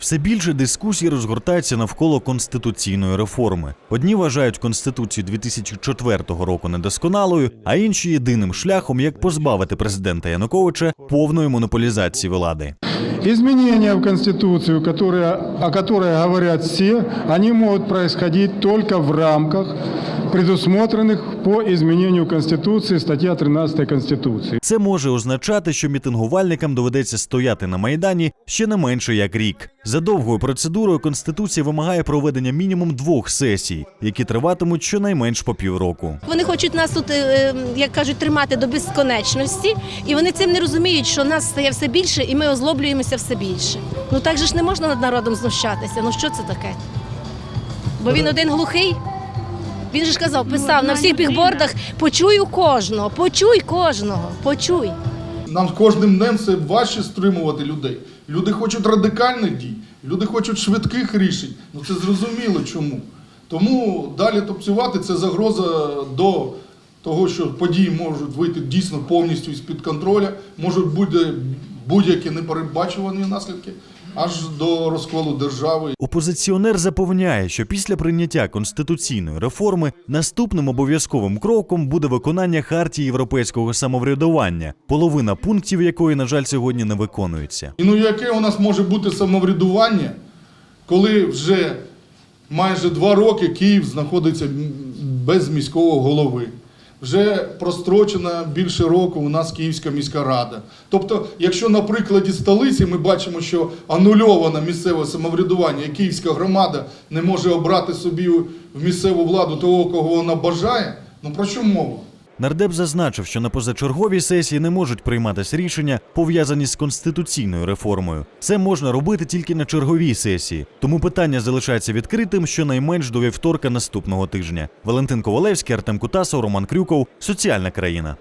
Все більше дискусій розгортається навколо конституційної реформи. Одні вважають конституцію 2004 року недосконалою, а інші єдиним шляхом, як позбавити президента Януковича повної монополізації влади. Изменения в Конституцию, которые, о которых говорят все, они могут происходить только в рамках, предусмотренных по изменению Конституции, статья 13 Конституции. Це може означати, що мітингувальникам доведеться стояти на майдані ще не менше як рік. За довгою процедурою конституція вимагає проведення мінімум двох сесій, які триватимуть щонайменш по півроку. Вони хочуть нас тут, е, як кажуть, тримати до безконечності, і вони цим не розуміють, що нас стає все більше, і ми озлоблюємося все більше. Ну так же ж не можна над народом знущатися. Ну що це таке? Бо він один глухий. Він же ж казав, писав на всіх бігбордах почую кожного, почуй кожного, почуй. Нам з кожним днем все важче стримувати людей. Люди хочуть радикальних дій, люди хочуть швидких рішень. Ну це зрозуміло чому. Тому далі топцювати це загроза до того, що події можуть вийти дійсно повністю з-під контроля, можуть бути будь-які непередбачувані наслідки аж до розколу держави. Опозиціонер запевняє, що після прийняття конституційної реформи наступним обов'язковим кроком буде виконання хартії європейського самоврядування, половина пунктів якої, на жаль, сьогодні не виконується. І ну яке у нас може бути самоврядування, коли вже майже два роки Київ знаходиться без міського голови? Вже прострочена більше року у нас Київська міська рада. Тобто, якщо на прикладі столиці ми бачимо, що анульовано місцеве самоврядування, і Київська громада не може обрати собі в місцеву владу того, кого вона бажає, ну про що мова? Нардеп зазначив, що на позачерговій сесії не можуть прийматися рішення, пов'язані з конституційною реформою. Це можна робити тільки на черговій сесії. Тому питання залишається відкритим щонайменш до вівторка наступного тижня. Валентин Ковалевський, Артем Кутасов, Роман Крюков. Соціальна країна.